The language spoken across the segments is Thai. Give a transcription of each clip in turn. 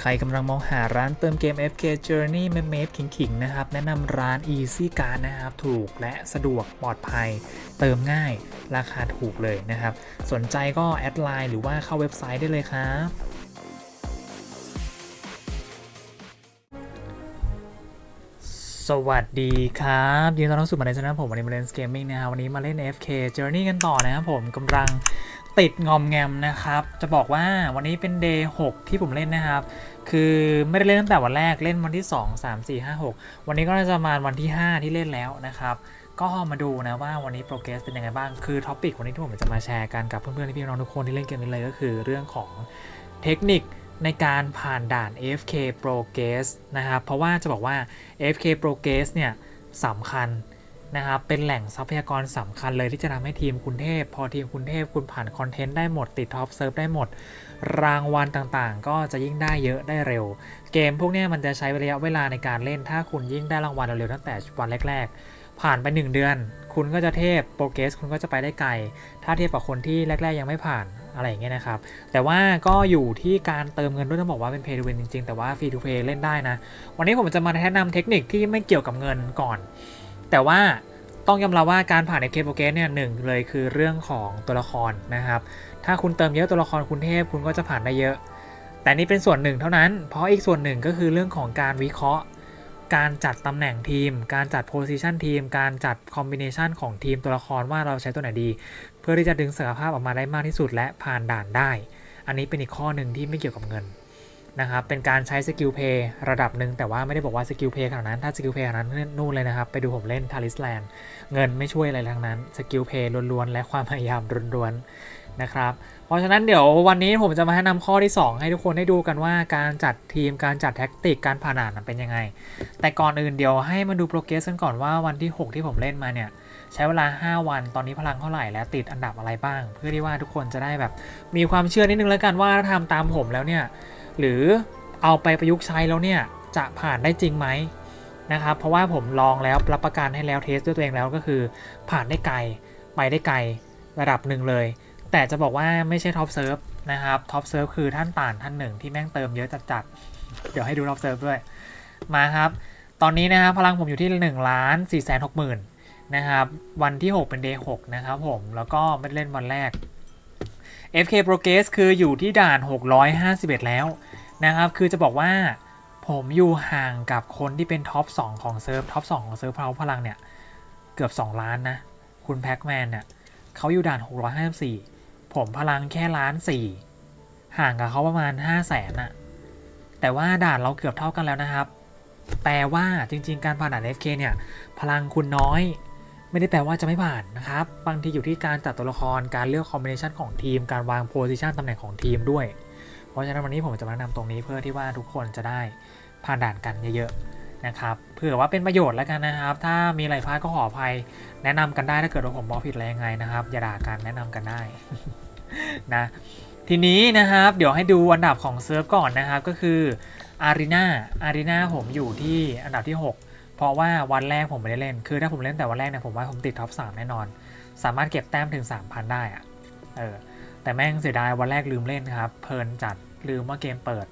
ใครกำลังมองหาร้านเติมเกม FK Journey เมเมดขิงๆนะครับ แนะนำร้าน Easy Card นะครับ ถูกและสะดวกปลอดภัย เติมง่ายราคาถูกเลยนะครับ สนใจก็แอดไลน์หรือว่าเข้าเว็บไซต์ได้เลยครับสวัสดีครับยินดีต้อนรับสู่มาในช่องผมวันนี้มาเล่นเกมมิ่งนะครับวันนี้มาเล่น FK Journey กันต่อนะครับผมกำลัง ติดงอมแงมนะครับ จะบอกว่าวันนี้เป็น day 6 ที่ผมเล่นนะครับ คือไม่ได้เล่นตั้งแต่วันแรก เล่นวันที่ 2 3 4 5 6 วันนี้ก็จะมาวันที่ 5 ที่เล่นแล้วนะครับ ก็มาดูนะว่าวันนี้โปรเกรสเป็นยังไงบ้าง คือท็อปิกวันนี้ที่ผมจะมาแชร์กันกับเพื่อนๆพี่น้องทุกคนที่เล่นเกมนี้เลยก็คือเรื่องของเทคนิคในการผ่านด่าน AFK Progress นะครับ เพราะว่าจะบอกว่า AFK Progress เนี่ยสำคัญ นะครับเป็นแหล่งทรัพยากรสำคัญเลยที่จะทำให้ทีมคุณเทพ พอทีมคุณเทพคุณผ่านคอนเทนต์ได้หมดติดท็อปเซิร์ฟได้หมด รางวัลต่างๆ ก็จะยิ่งได้เยอะได้เร็ว เกมพวกนี้มันจะใช้ระยะเวลาในการเล่น ถ้าคุณยิ่งได้รางวัลเร็วๆตั้งแต่วันแรก ๆ ผ่านไป 1 เดือน คุณก็จะเทพโปรเกรสคุณก็จะไปได้ไกล ถ้าเทียบกับคนที่แรก ๆ ยังไม่ผ่านอะไรอย่างเงี้ยนะครับ แต่ว่าก็อยู่ที่การเติมเงินด้วยต้องบอกว่าเป็น pay to win จริงๆ แต่ว่า free to play เล่นได้นะ วันนี้ผมจะมาแนะนำเทคนิคที่ไม่เกี่ยวกับเงินก่อน แต่ว่าต้องยอมรับว่าการผ่านในเคโปเกสเนี่ยหนึ่งเลยคือเรื่องของตัวละครนะครับ ถ้าคุณเติมเยอะตัวละครคุณเทพคุณก็จะผ่านได้เยอะ แต่นี่เป็นส่วนหนึ่งเท่านั้น เพราะอีกส่วนหนึ่งก็คือเรื่องของการวิเคราะห์ การจัดตำแหน่งทีม การจัดโพซิชันทีม การจัดคอมบิเนชันของทีมตัวละครว่าเราใช้ตัวไหนดี เพื่อที่จะดึงศักยภาพออกมาได้มากที่สุดและผ่านด่านได้ อันนี้เป็นอีกข้อหนึ่งที่ไม่เกี่ยวกับเงิน นะครับเป็นการใช้สกิลเพย์ระดับหนึ่งแต่ว่าไม่ได้บอกว่าสกิลเพย์ขนาดนั้นถ้าสกิลเพย์ขนาดนั้นนู่นเลยนะครับ ไปดูผมเล่นทาริสแลนด์เงินไม่ช่วยอะไรทั้งนั้นสกิลเพย์ล้วนๆและความพยายามล้วนๆนะครับเพราะฉะนั้นเดี๋ยววันนี้ผมจะมาแนะนำข้อที่ 2 ให้ทุกคนได้ดูกันว่าการจัดทีมการจัดแท็กติกการผ่านด่านมันเป็นยังไง แต่ก่อนอื่นเดี๋ยวให้มาดูโปรเกรสกันก่อนว่าวันที่ 6 ที่ผมเล่นมาเนี่ยใช้เวลา 5 วันตอนนี้พลังเท่าไหร่และติดอันดับอะไรบ้าง เพื่อที่ว่าทุกคนจะได้แบบมีความเชื่อนิดนึงแล้วกันว่าถ้าทำตามผมแล้วเนี่ย หรือเอาไปประยุกต์ใช้แล้วเนี่ยจะผ่านได้จริงไหมนะครับ เพราะว่าผมลองแล้วรับประกันให้แล้วเทสด้วยตัวเองแล้วก็คือ ผ่านได้ไกลไปได้ไกลระดับหนึ่งเลย แต่จะบอกว่าไม่ใช่ท็อปเซิร์ฟนะครับท็อปเซิร์ฟคือท่านต่านท่านหนึ่งที่แม่งเติมเยอะจัดๆเดี๋ยวให้ดูท็อปเซิร์ฟด้วยมาครับตอนนี้นะครับพลังผมอยู่ที่1ล้าน4แสน6หมื่นนะครับวันที่ 6 เป็น day 6นะครับผมแล้วก็ไม่เล่นวันแรก FK Progress คืออยู่ที่ด่าน 651 แล้ว นะครับ คือจะบอกว่าผมอยู่ห่างกับคนที่เป็นท็อป 2 ของเซิร์ฟท็อป 2 ของเซิร์ฟพลังพลังเนี่ย เกือบ 2 ล้านนะ คุณแพ็กแมนเนี่ยเขาอยู่ด่าน 654 ผมพลังแค่ล้าน4ห่างกับเขาประมาณ 5 0 0แสนอะแต่ว่าด่านเราเกือบเท่ากันแล้วนะครับแปลว่าจริง ๆ การผ่านด่าน FK เนี่ย พลังคุณน้อย ไม่ได้แปลว่าจะไม่ผ่านนะครับ บางทีอยู่ที่การจัดตัวละครการเลือกคอมบิเนชันของทีม การวางโพซิชันตำแหน่งของทีมด้วย ราะฉะนั้นวันนี้ผมจะมาแนะนำตรงนี้เพื่อที่ว่าทุกคนจะได้ผ่านด่านกันเยอะๆนะครับเผื่อว่าเป็นประโยชน์แล้วกันนะครับ ถ้ามีอะไรพลาดก็ขออภัย แนะนำกันได้ถ้าเกิดว่าผมบอกผิดอะไรยังไงนะครับ อย่าด่ากันแนะนำกันได้นะทีนี้นะครับเดี๋ยวให้ดูอันดับของเซิร์ฟก่อนนะครับก็คืออารีนาอารีนาผมอยู่ที่อันดับที่ 6 เพราะว่าวันแรกผมไม่ได้เล่น คือถ้าผมเล่นแต่วันแรกเนี่ยผมว่าผมติดท็อป 3 แน่นอน สามารถเก็บแต้มถึง 3,000 ได้อะเออแต่แม่งเสียดายวันแรกลืมเล่นครับ เพลินจัด ลืมว่าเกมเปิด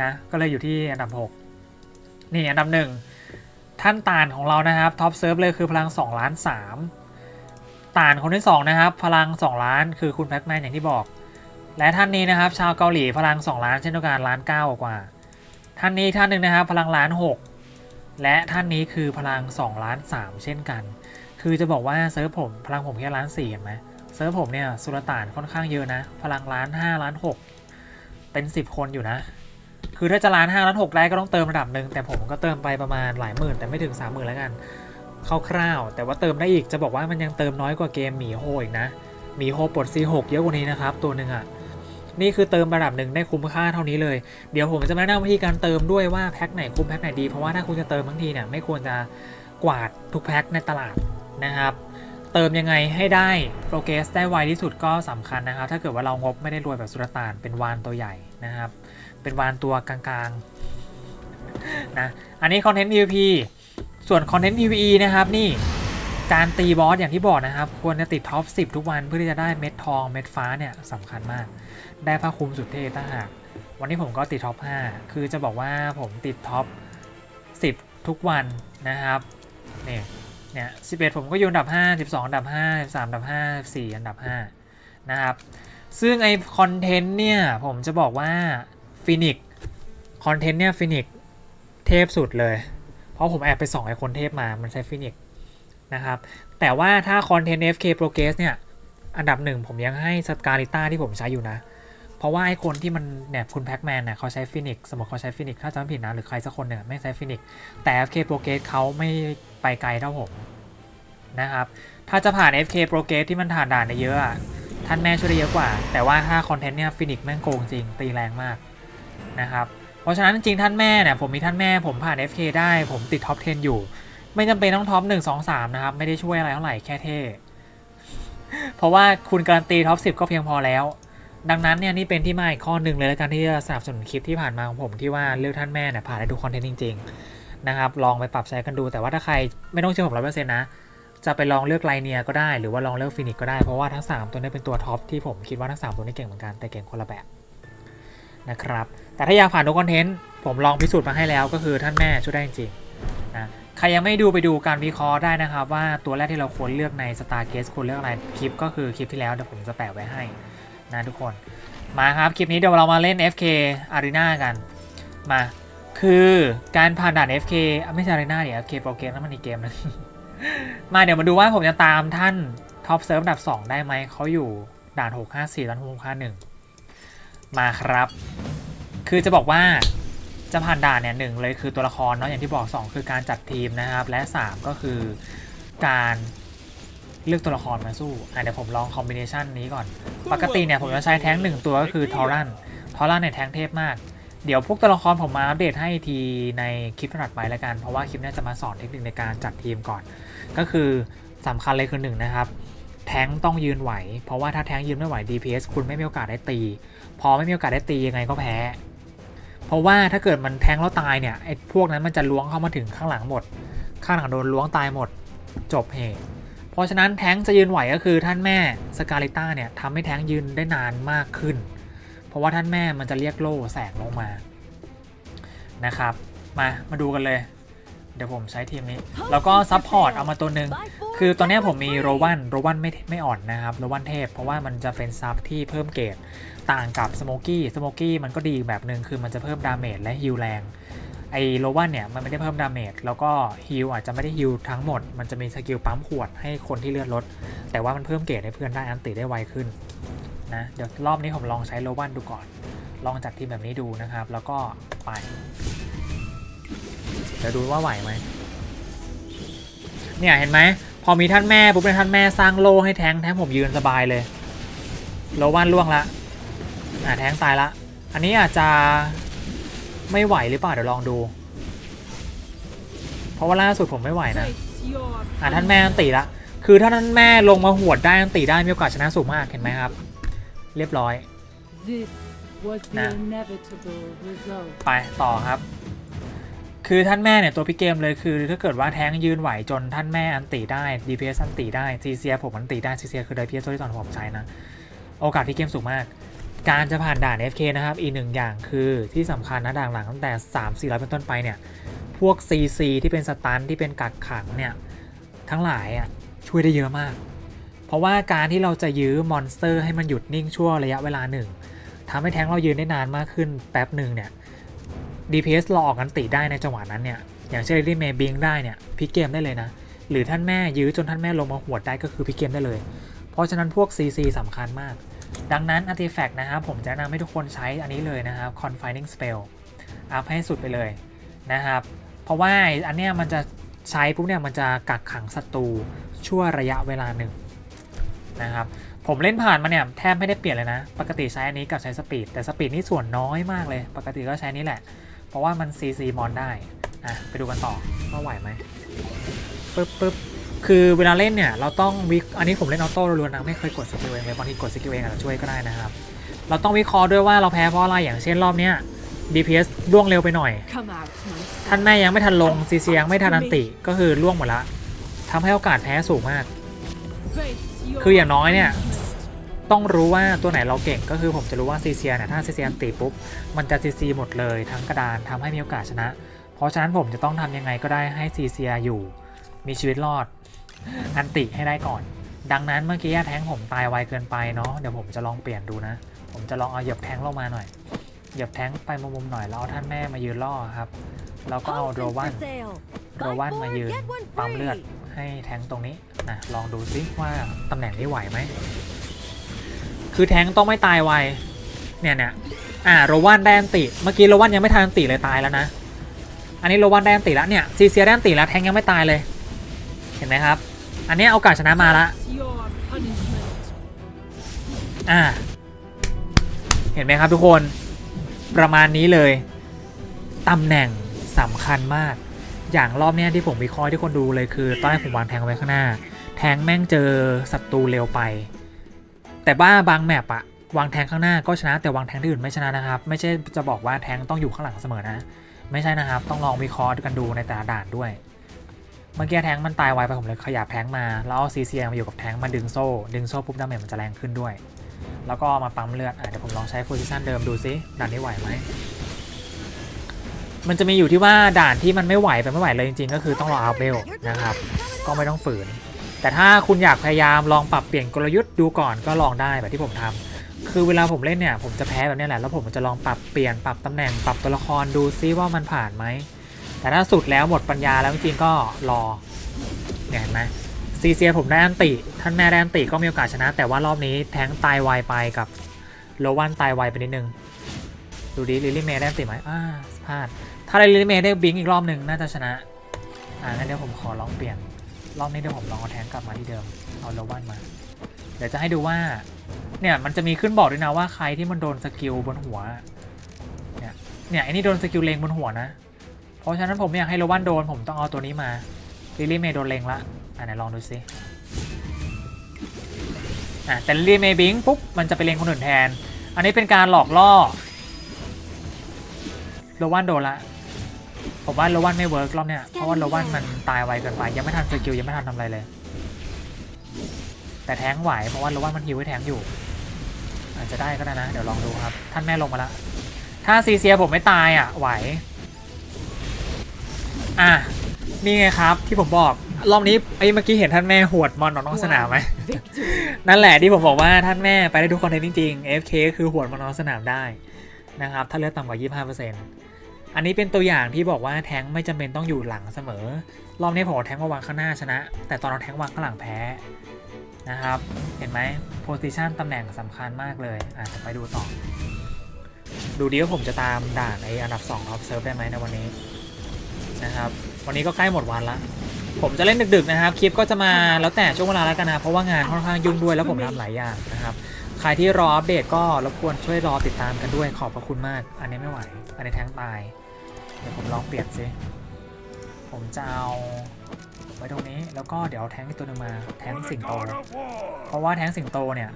นะ ก็เลยอยู่ที่อันดับ 6 นี่อันดับหนึ่งท่านตานของเรานะครับท็อปเซิร์ฟเลยคือพลัง 2 ล้าน 3 ตานคนที่ 2 นะครับ พลัง 2 ล้านคือคุณแพ็กแมนอย่างที่บอก และท่านนี้นะครับ ชาวเกาหลีพลัง 2 ล้านเช่นเดียวกันล้าน9กว่า ท่านนี้ท่านหนึ่งนะครับ พลังล้าน 6 และท่านนี้คือพลัง 2 ล้าน 3 เช่นกัน คือจะบอกว่าเซิร์ฟผมพลังผมแค่ล้าน4เห็นไหมเซิร์ฟผมเนี่ยสุลต่านค่อนข้างเยอะนะ พลังล้าน 5 ล้าน 6 เป็น10คนอยู่นะ คือถ้าจะล้าน5ล้าน6ได้ก็ต้องเติมระดับหนึ่งแต่ผมก็เติมไปประมาณหลายหมื่นแต่ไม่ถึง30,000แล้วกันคร่าวๆแต่ว่าเติมได้อีกจะบอกว่ามันยังเติมน้อยกว่าเกมหมีโฮอีกนะหมีโฮปลด C6 เยอะกว่านี้นะครับตัวหนึ่งอะ่ะนี่คือเติมระดับหนึ่งได้คุ้มค่าเท่านี้เลย เดี๋ยวผมจะมาแนะนำวิธีการเติมด้วยว่าแพ็คไหนคุ้มแพ็คไหนดี เพราะว่าถ้าคุณจะเติมทั้งทีเนี่ยไม่ควรจะกวาดทุกแพ็คในตลาดนะครับ เติมยังไงให้ได้โปรเกรสได้ไวที่สุดก็สำคัญนะครับ ถ้าเกิดว่าเรางบไม่ได้รวยแบบสุลต่านเป็นวานตัวใหญ่นะครับ เป็นวานตัวกลางๆนะอันนี้คอนเทนต์ PVP ส่วนคอนเทนต์ PVE นะครับนี่การตีบอสอย่างที่บอกนะครับ ควรจะติดท็อป 10 ทุกวันเพื่อที่จะได้เม็ดทองเม็ดฟ้าเนี่ยสำคัญมาก ได้ผ้าคลุมสุดเท่ตั้งหากวันนี้ผมก็ติดท็อป 5 คือจะบอกว่าผมติดท็อป 10 ทุกวันนะครับนี่ เนี่ยเนี่ย11ผมก็อยู่อันดับ5 12อันดับ5 13อันดับ5 14อันดับ5นะครับ ซึ่งไอคอนเทนต์เนี่ย ผมจะบอกว่าฟินิกคอนเทนต์เนี่ยฟินิกเทพสุดเลย เพราะผมแอบไปส่องไอคนเทพมามันใช้ฟินิกนะครับ แต่ว่าถ้าคอนเทนต์ FK Progress เนี่ย อันดับหนึ่งผมยังให้สกาลิต้าที่ผมใช้อยู่นะ ราะว่าไอคนที่มันเนี่ยคุณแพ็กแมนเนี่ยเขาใช้ฟินิกสมมติเขาใช้ฟินิกถ้าจำไม่ผิดนะ หรือใครสักคนเนี่ยไม่ใช้ฟินิกแต่ FK Progress เขาไม่ไปไกลเท่าผมนะครับ ถ้าจะผ่าน FK Progress ที่มันผ่านด่านเยอะท่านแม่ช่วยได้เยอะกว่า แต่ว่าถ้าคอนเทนต์เนี่ยฟินิกแม่งโกงจริงตีแรงมากนะครับเพราะฉะนั้นจริงท่านแม่เนี่ยผมมีท่านแม่ผมผ่าน FK ได้ผมติดท็อป 10 อยู่ ไม่จำเป็นต้องท็อป 1 2 3 นะครับ ไม่ได้ช่วยอะไรเท่าไหร่แค่เท่ เพราะว่าคุณการันตีท็อป 10 ก็เพียงพอแล้ว ดังนั้นเนี่ยนี่เป็นที่มาอีกข้อหนึ่งเลยแล้วกันที่จะสนับสนุนคลิปที่ผ่านมาของผมที่ว่าเลือกท่านแม่เนี่ยผ่านได้ทุกคอนเทนต์จริงๆนะครับลองไปปรับใช้กันดู แต่ว่าถ้าใครไม่ต้องเชื่อผมร้อยเปอร์เซ็นต์นะจะไปลองเลือกไลเนียก็ได้หรือว่าลองเลือกฟินิกก็ได้เพราะว่าทั้ง 3 ตัวนี้เป็นตัวท็อปที่ผมคิดว่าทั้ง 3 ตัวนี้เก่งเหมือนกันแต่เก่งคนละแบบนะครับแต่ถ้าอยากผ่านทุกคอนเทนต์ผมลองพิสูจน์มาให้แล้วก็คือท่านแม่ช่วยได้จริงๆนะใครยังไม่ดูไปดูการวิเคราะห์ได้นะครับ ว่าตัวแรกที่เราควรเลือกใน Star Case ควรเลือกอะไรคลิปก็คือคลิปที่แล้วเดี๋ยวผมจะแปะไว้ให้ นะทุกคนมาครับ คลิปนี้เดี๋ยวเรามาเล่น FK Arena กัน มาคือการผ่านด่าน FK ไม่ใช่ Arena เดี๋ยว FK Pro Game นั่นมันอีกเกมนึงมาเดี๋ยวมาดูว่าผมจะตามท่านท็อปเซิร์ฟอันดับ 2 ได้ไหม เขาอยู่ด่าน 654ด่าน651 มาครับ คือจะบอกว่าจะผ่านด่านเนี่ยหนึ่งเลยคือตัวละครเนาะอย่างที่บอก 2 คือการจัดทีมนะครับ และ 3 ก็คือการ เลือกตัวละครมาสู้อะเดี๋ยวผมลองคอมบิเนชันนี้ก่อน ปกติเนี่ยผมจะใช้แท้งหนึ่งตัวก็คือทอรันทอรันเนี่ยแท้งเทพมาก เดี๋ยวพวกตัวละครผมมาอัปเดตให้อีกทีในคลิปถัดไปแล้วกัน เพราะว่าคลิปเนี้จะมาสอนเทคนิคในการจัดทีมก่อน ก็คือสำคัญเลยคือหนึ่งนะครับ แท้งต้องยืนไหว เพราะว่าถ้าแท้งยืนไม่ไหว DPS คุณไม่มีโอกาสได้ตี พอไม่มีโอกาสได้ตียังไงก็แพ้ เพราะว่าถ้าเกิดมันแท้งแล้วตายเนี่ยไอ้พวกนั้นมันจะล้วงเข้ามาถึงข้างหลังหมด ข้างหลังโดนล้วงตายหมด จบเหตุ เพราะฉะนั้นแท้งจะยืนไหวก็คือท่านแม่สกาลิต้าเนี่ยทำให้แท้งยืนได้นานมากขึ้น เพราะว่าท่านแม่มันจะเรียกโล่แสงลงมานะครับมามาดูกันเลย เดี๋ยวผมใช้ทีมนี้ แล้วก็ซับพอร์ตเอามาตัวหนึ่งคือตอนนี้ผมมีโรวันโรวันไม่ไม่อ่อนนะครับโรวันเทพ เพราะว่ามันจะเป็นซับที่เพิ่มเกรดต่างกับสโมกี้สโมกี้มันก็ดีแบบหนึ่งคือมันจะเพิ่มดาเมจและฮิลแรง ไอโรวันเนี่ยมันไม่ได้เพิ่มดาเมจแล้วก็ฮิลอาจจะไม่ได้ฮิลทั้งหมด มันจะมีสกิลปั๊มขวดให้คนที่เลือดลด แต่ว่ามันเพิ่มเกรดให้เพื่อนได้อันติได้ไวขึ้นนะเดี๋ยวรอบนี้ผมลองใช้โรวันดูก่อน ลองจัดทีมแบบนี้ดูนะครับ แล้วก็ไปเดี๋ยวดูว่าไหวไหมเนี่ยเห็นไหมพอมีท่านแม่ปุ๊บเนี่ยท่านแม่สร้างโลให้แทงแทงผมยืนสบายเลยโลวันล่วงละอ่าแทงตายละ อันนี้อาจจะ ไม่ไหวหรือเปล่าเดี๋ยวลองดู เพราะว่าล่าสุดผมไม่ไหวนะอ่าท่านแม่อันตีละคือถ้าท่านแม่ลงมาหวดได้อันตีได้มีโอกาสชนะสูงมากเห็นไหมครับ เรียบร้อย This was the Nah. inevitable result. ไปต่อครับ คือท่านแม่เนี่ยตัวพี่เกมเลยคือ ถ้าเกิดว่าแท้งยืนไหวจนท่านแม่อันติได้ DPS อันติได้ CCR ผมอันติได้ CCR คือ DPS ตัวที่สองที่ผมใช้นะ โอกาสพี่เกมสูงมาก การจะผ่านด่าน FK นะครับอีกหนึ่งอย่างคือที่สำคัญนะด่านหลังตั้งแต่ 3 4 0 0 เป็นต้นไปเนี่ยพวก CC ที่เป็นสตันที่เป็นกักขังเนี่ยทั้งหลายอะช่วยได้เยอะมาก เพราะว่าการที่เราจะยื้อมอนสเตอร์ให้มันหยุดนิ่งชั่วระยะเวลาหนึ่งทำให้แท้งเรายืนได้นานมากขึ้นแป๊บหนึ่งเนี่ย DPS เราออกกันติได้ในจังหวะนั้นเนี่ยอย่างเช่นที่เมย์บิงได้เนี่ยพิกเกมได้เลยนะหรือท่านแม่ยื้อจนท่านแม่ลงมาหวดได้ก็คือพิกเกมได้เลย เพราะฉะนั้นพวก CC สำคัญมาก ดังนั้น Artifact นะครับผมจะแนะนำให้ทุกคนใช้อันนี้เลยนะครับ Confining Spell อัพให้สุดไปเลยนะครับ เพราะว่าอันเนี้ยมันจะใช้ปุ๊บเนี่ยมันจะกักขังศัตรูชั่วระยะเวลาหนึ่งนะครับผมเล่นผ่านมาเนี่ยแทบไม่ได้เปลี่ยนเลยนะ ปกติใช้อันนี้กับใช้สปีดแต่สปีดนี่ส่วนน้อยมากเลย ปกติก็ใช้นี่แหละ เพราะว่ามัน CC มอนได้อะไปดูกันต่อว่าไหวไหมปึ๊บปึ๊บ คือเวลาเล่นเนี่ยเราต้องวิอันนี้ผมเล่นออโต้ล้วนๆนะไม่เคยกดสกิลเองเลยบางทีกดสกิลเองอาจจะช่วยก็ได้นะครับ เราต้องวิเคราะห์ด้วยว่าเราแพ้เพราะอะไรอย่างเช่นรอบเนี้ย DPS ล่วงเร็วไปหน่อย Come out, my ท่านแม่ยังไม่ทันลง CC ยังไม่ทันอันติก็คือล่วงหมดละทำให้โอกาสแพ้สูงมาก Face your คืออย่างน้อยเนี่ย beast. ต้องรู้ว่าตัวไหนเราเก่งก็คือผมจะรู้ว่าซีเซียเนี่ยถ้าซีเซียตีปุ๊บมันจะซีซีหมดเลยทั้งกระดานทำให้มีโอกาสชนะ เพราะฉะนั้นผมจะต้องทำยังไงก็ได้ให้ซีเซียอยู่มีชีวิตรอด อันติให้ได้ก่อน ดังนั้นเมื่อกี้แท้งผมตายไวเกินไปเนาะเดี๋ยวผมจะลองเปลี่ยนดูนะ ผมจะลองเอาเหยียบแท้งลงมาหน่อยเหยียบแท้งไปมุมๆหน่อยแล้วเอาท่านแม่มายืนล่อครับแล้วก็เอาโรวันโรวันมายืนปั๊มเลือดให้แทงค์ตรงนี้นะลองดูซิว่าตำแหน่งนี้ไหวไหมคือแทงค์ต้องไม่ตายไวเนี่ยเนี่ยอ่าโรวันได้อันติ เมื่อกี้โรวันยังไม่ทันอันติเลยตายแล้วนะ อันนี้โรวันได้อันติแล้วเนี่ยซีเซียได้อันติแล้วแทงค์ยังไม่ตายเลย เห็นไหมครับ อันนี้โอกาสชนะมาละอ่า เห็นไหมครับทุกคนประมาณนี้เลยตำแหน่งสำคัญมาก อย่างรอบนี้ที่ผมวิเคราะห์ที่คนดูเลยคือตอนแรกผมวางแทงไว้ข้างหน้า แทงแม่งเจอศัตรูเร็วไป แต่บ้าบางแมปอะวางแทงข้างหน้าก็ชนะ แต่วางแทงที่อื่นไม่ชนะนะครับ ไม่ใช่จะบอกว่าแทงต้องอยู่ข้างหลังเสมอนะ ไม่ใช่นะครับ ต้องลองวิเคราะห์กันดูในแต่ละด่านด้วย เมื่อกี้แทงมันตายไวไปผมเลยขยับแทงมาแล้วเอาซีเซียมาอยู่กับแทงมาดึงโซ่ ดึงโซ่ปุ๊บดาเมจมันจะแรงขึ้นด้วย แล้วก็มาปั๊มเลือดอะเดี๋ยวผมลองใช้โพซิชันเดิมดูซิด่านนี้ไหวไหมมันจะมีอยู่ที่ว่าด่านที่มันไม่ไหวไปไม่ไหวเลยจริงๆ ก็คือต้องรออัพเวลนะครับ ก็ไม่ต้องฝืน แต่ถ้าคุณอยากพยายามลองปรับเปลี่ยนกลยุทธ์ดูก่อนก็ลองได้แบบที่ผมทำคือเวลาผมเล่นเนี่ยผมจะแพ้แบบนี้แหละแล้วผมจะลองปรับเปลี่ยนปรับตำแหน่งปรับตัวละครดูซิว่ามันผ่านไหม แต่ถ้าสุดแล้วหมดปัญญาแล้วจริงๆก็รอเนี่ยเห็นไหมซีเซียผมได้อันติ ท่านแม่ได้อันติก็มีโอกาสชนะ แต่ว่ารอบนี้แทงตายไวไปกับโลวันตายไวไปนิดนึง ดูดิลิลี่เมย์ได้อันติไหมอ่าพลาด ถ้าได้ลิลี่เมย์ได้บิงอีกรอบหนึ่งน่าจะชนะ อ่างั้นเดี๋ยวผมขอลองเปลี่ยน รอบนี้เดี๋ยวผมลองเอาแทงกลับมาที่เดิม เอาโลวันมา เดี๋ยวจะให้ดูว่า เนี่ยมันจะมีขึ้นบอกด้วยนะว่าใครที่มันโดนสกิลบนหัว เนี่ย เนี่ยไอ้นี่โดนสกิลเลงบนหัวนะ เพราะฉะนั้นผมอยากให้โลวันโดน ผมต้องเอาตัวนี้มาลิลี่เมย์โดนเลงละอะไหนลองดูซิอะแต่ลิลี่เมย์บิงปุ๊บมันจะไปเลงคนอื่นแทน อันนี้เป็นการหลอกล่อโลวันโดนละผมว่าโลวันไม่เวิร์กรอบเนี้ยเพราะว่าโลวันมันตายไวเกินไป ยังไม่ทันสกิลยังไม่ทันทำอะไรเลย แต่แทงไหวเพราะว่าโลวันมันฮิวให้แทงอยู่ อาจจะได้ก็ได้นะ เดี๋ยวลองดูครับ ท่านแม่ลงมาละถ้าซีเซียผมไม่ตายอะไหว อะนี่ไงครับที่ผมบอกรอบนี้ไอ้เมื่อกี้เห็นท่านแม่หวดมอนออกนอกสนามไหม Victory. นั่นแหละที่ผมบอกว่าท่านแม่ไปได้ทุกคอนเทนต์จริงๆ AFK ก็คือหวดมานอนสนามได้นะครับถ้าเลือดต่ำกว่า 25%อันนี้เป็นตัวอย่างที่บอกว่าแท้งไม่จำเป็นต้องอยู่หลังเสมอ รอบนี้ผมเอาแท้งมาวางข้างหน้าชนะ แต่ตอนเอาแท้งวางข้างหลังแพ้นะครับ เห็นไหมโพซิชันตำแหน่งสำคัญมากเลยอาจจะไปดูต่อ ดูดีว่าผมจะตามด่านไออันดับ2ท็อปเซิร์ฟได้ไหมในวันนี้ นะครับ วันนี้ก็ใกล้หมดวันละ ผมจะเล่นดึกๆนะครับ คลิปก็จะมาแล้วแต่ช่วงเวลาแล้วกันนะเพราะว่างานค่อนข้างยุ่งด้วยแล้วผมทำหลายอย่างนะครับ ใครที่รออัปเดตก็รบกวนช่วยรอติดตามกันด้วยขอบพระคุณมาก อันนี้ไม่ไหว อันนี้แท้งตาย เดี๋ยวผมลองเปลี่ยนซิผมจะเอาไว้ตรงนี้แล้วก็เดี๋ยวแท้งอีกตัวหนึงมาแท้งสิงโต เพราะว่าแท้งสิงโตเนี่ย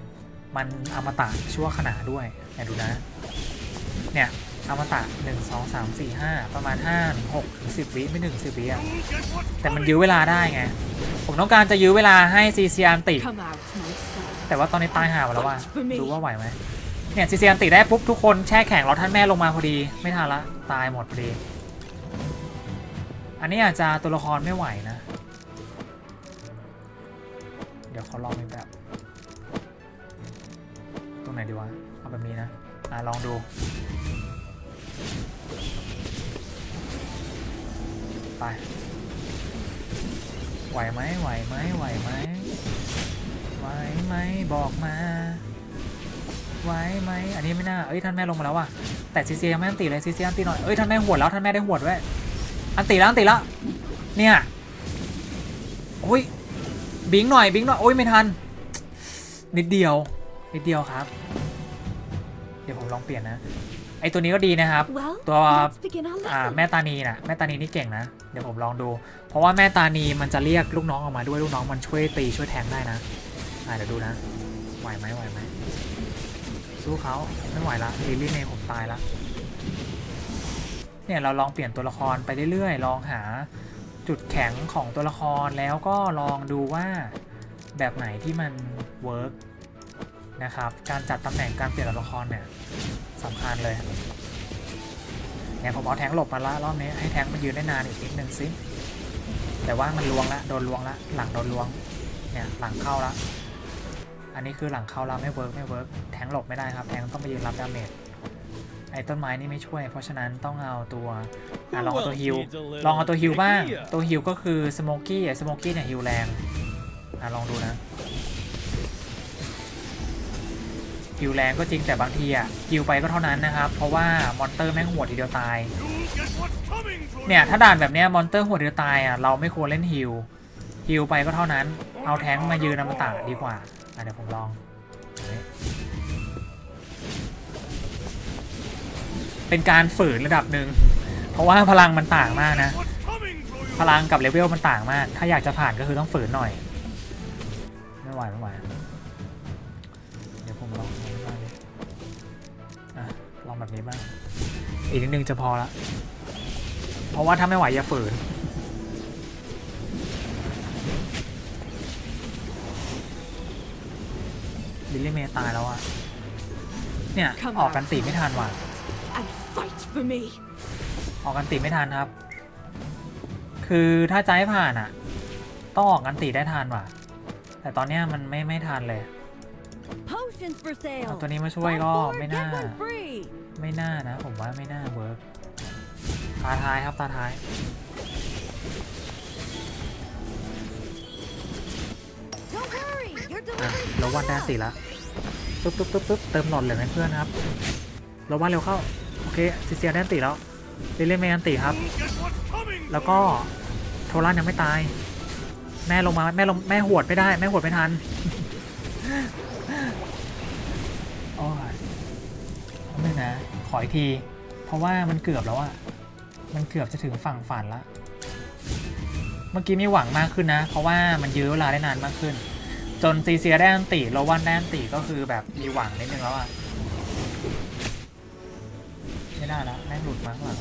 มันอมตะชั่วขณะด้วยเนี่ยดูนะ เนี่ย อมตะ1 2 3 4 5ประมาณ5ถึง6ถึง10วิไม่ถึง10วิอะแต่มันยื้อเวลาได้ไง ผมต้องการจะยื้อเวลาให้ซีเซียนติ Come out, my son. แต่ว่าตอนนี้ตายห่าหมดแล้วว่ะดูว่าไหวไหมเนี่ยซีเซียนติได้ปุ๊บทุกคนแช่แข็งรอท่านแม่ลงมาพอดี ไม่ทันละตายหมดพอดี อันนี้อาจจะตัวละครไม่ไหวนะ เดี๋ยวเขาลองเป็นแบบตรงไหนดีวะ เอาแบบนี้นะอะลองดู ไป ไหวไหมไหวไหมไหวไหมไหวไหมบอกมา ไหวไหม อันนี้ไม่น่า เอ้ยท่านแม่ลงมาแล้วว่ะ แต่ซีซียังไม่อันตีเลยซีซีอันตีหน่อย เอ้ยท่านแม่หวดแล้วท่านแม่ได้หวดไว้อันตีแล้วอันตีแล้ว เนี่ยโอ้ยบิงหน่อยบิงหน่อย โอ้ยไม่ทัน นิดเดียว นิดเดียวครับ เดี๋ยวผมลองเปลี่ยนนะ ไอตัวนี้ก็ดีนะครับ Well, ตัว- let's begin our อ่า lesson. แม่ตานีน่ะแม่ตานีนี่เก่งนะ เดี๋ยวผมลองดู เพราะว่าแม่ตานีมันจะเรียกลูกน้องออกมาด้วยลูกน้องมันช่วยตีช่วยแทงได้นะอ่าเดี๋ยวดูนะ ไหวไหมไหวไหมสู้เขาไม่ไหวละลิลลี่เมย์ผมตายละเนี่ยเราลองเปลี่ยนตัวละครไปเรื่อยๆ ลองหาจุดแข็งของตัวละครแล้วก็ลองดูว่าแบบไหนที่มันเวิร์กนะครับ การจัดตำแหน่งการเปลี่ยนตัวละครเนี่ย สำคัญเลยเนี่ยผมเอาแทงหลบมาละรอบนี้ให้แทงค์มายืนได้นานอีกนิดนึงสิแต่ว่ามันลวงละโดนลวงละหลังโดนลวงเนี่ยหลังเข้าละอันนี้คือหลังเข้าแล้วไม่เวิร์กไม่เวิร์กแทงหลบไม่ได้ครับ แทงต้องไปยืนรับดาเมจไอ้ต้นไม้นี่ไม่ช่วย เพราะฉะนั้นต้องเอาตัวอลองเอาตัวฮิวลองเอาตัวฮิวบ้าง ตัวฮิวก็คือสโมกี้สโมกี้เนี่ยฮิวแรงอลองดูนะ ฮิวแรงก็จริงแต่บางทีอะฮิวไปก็เท่านั้นนะครับ เพราะว่ามอนเตอร์แม่งหัวทีเดียวตาย เนี่ยถ้าด่านแบบเนี้ยมอนเตอร์หัวทีเดียวตายอะเราไม่ควรเล่นฮิวฮิวไปก็เท่านั้น เอาแท้งมายืนอมตะดีกว่าเดี๋ยวผมลองเป็นการฝืนระดับหนึ่ง เพราะว่าพลังมันต่างมากนะ พลังกับเลเวลมันต่างมาก ถ้าอยากจะผ่านก็คือต้องฝืนหน่อย ไม่ไหวไม่ไหว แบบนี้บ้าง อีกนิดนึงจะพอละ เพราะว่าถ้าไม่ไหวอย่าฝืน ลิลลี่เมย์ตายแล้วอะเนี่ย ออกกันตีไม่ทันว่ะ and fight for me. ออกกันติไม่ทันครับ คือถ้าจะให้ผ่านอะต้องออกกันติได้ทันว่ะ แต่ตอนเนี้ยมันไม่ไม่ทันเลย Potions for เอา sale. ตัวนี้มาช่วย Buy ก็ four, ไม่ get น่า one free. ไม่น่านะ ผมว่าไม่น่าเวิร์กตาท้ายครับตาท้าย Don't worry, your อะ delivery's โลวันได้ติละปึ๊บปึ๊บปึ๊บปึ๊บเติมหลอดเหลืองให้เพื่อนครับโลวันเร็วเข้า โอเคซิเซียได้ติแล้วลิลเล่เมย์อันติครับ แล้วก็โทรันยังไม่ตาย แม่ลงมาแม่ลงแม่หวดไม่ได้ แม่หวดไม่ทัน ไม่นะ ขออีกที เพราะว่ามันเกือบแล้วอะมันเกือบจะถึงฝั่งฝันละ เมื่อกี้มีหวังมากขึ้นนะ เพราะว่ามันยื้อเวลาได้นานมากขึ้น จนซีเซียได้อันติโลวันได้อันติก็คือแบบมีหวังนิดนึงแล้วอะไม่ได้แล้วแม่งหลุดมาข้างหลัง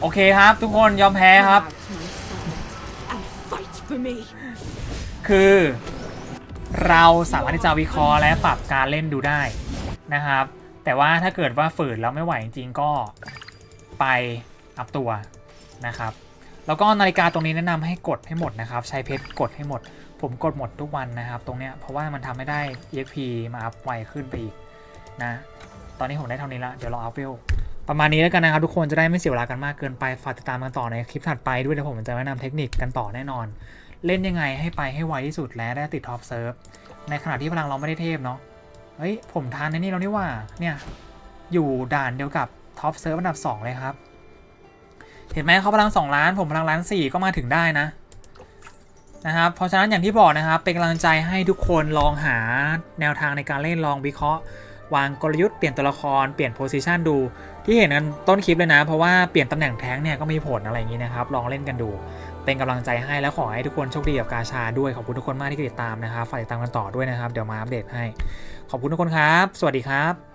โอเคครับ ทุกคนยอมแพ้ครับ คือเราสามารถที่จะวิเคราะห์และปรับการเล่นดูได้นะครับ แต่ว่าถ้าเกิดว่าฝืนแล้วไม่ไหวจริงๆก็ไปอัพตัวนะครับ แล้วก็นาฬิกาตรงนี้แนะนำให้กดให้หมดนะครับ ใช้เพชรกดให้หมด ผมกดหมดทุกวันนะครับ ตรงเนี้ยเพราะว่ามันทำให้ได้ EXP มาอัพไวขึ้นไปอีกนะ ตอนนี้ผมได้เท่านี้ละเดี๋ยวรออัพเวลประมาณนี้แล้วกันนะครับทุกคนจะได้ไม่เสียเวลากันมากเกินไปฝากติดตามกันต่อในคลิปถัดไปด้วยเดี๋ยวผมจะแนะนำเทคนิคกันต่อแน่นอน เล่นยังไงให้ไปให้ไวที่สุดและได้ติดท็อปเซิร์ฟในขณะที่พลังเราไม่ได้เทพเนาะ เฮ้ย ผมทานในนี่แล้วนี่ว่า เนี่ย อยู่ด่านเดียวกับท็อปเซิร์ฟอันดับ 2 เลยครับ เห็นไหมเขาพลัง 2 ล้าน ผมพลังล้าน 4 ก็มาถึงได้นะ นะครับ เพราะฉะนั้นอย่างที่บอกนะครับ เป็นกำลังใจให้ทุกคนลองหาแนวทางในการเล่นลองวิเคราะห์ วางกลยุทธ์เปลี่ยนตัวละครเปลี่ยนโพซิชันดู ที่เห็นกันต้นคลิปเลยนะ เพราะว่าเปลี่ยนตำแหน่งแท้งเนี่ยก็มีผลอะไรอย่างนี้นะครับ ลองเล่นกันดู เป็นกำลังใจให้แล้วขอให้ทุกคนโชคดีกับกาชาด้วยขอบคุณทุกคนมากที่ติดตามนะครับฝากติดตามกันต่อด้วยนะครับ เดี๋ยวมาอัปเดตให้ ขอบคุณทุกคนครับ สวัสดีครับ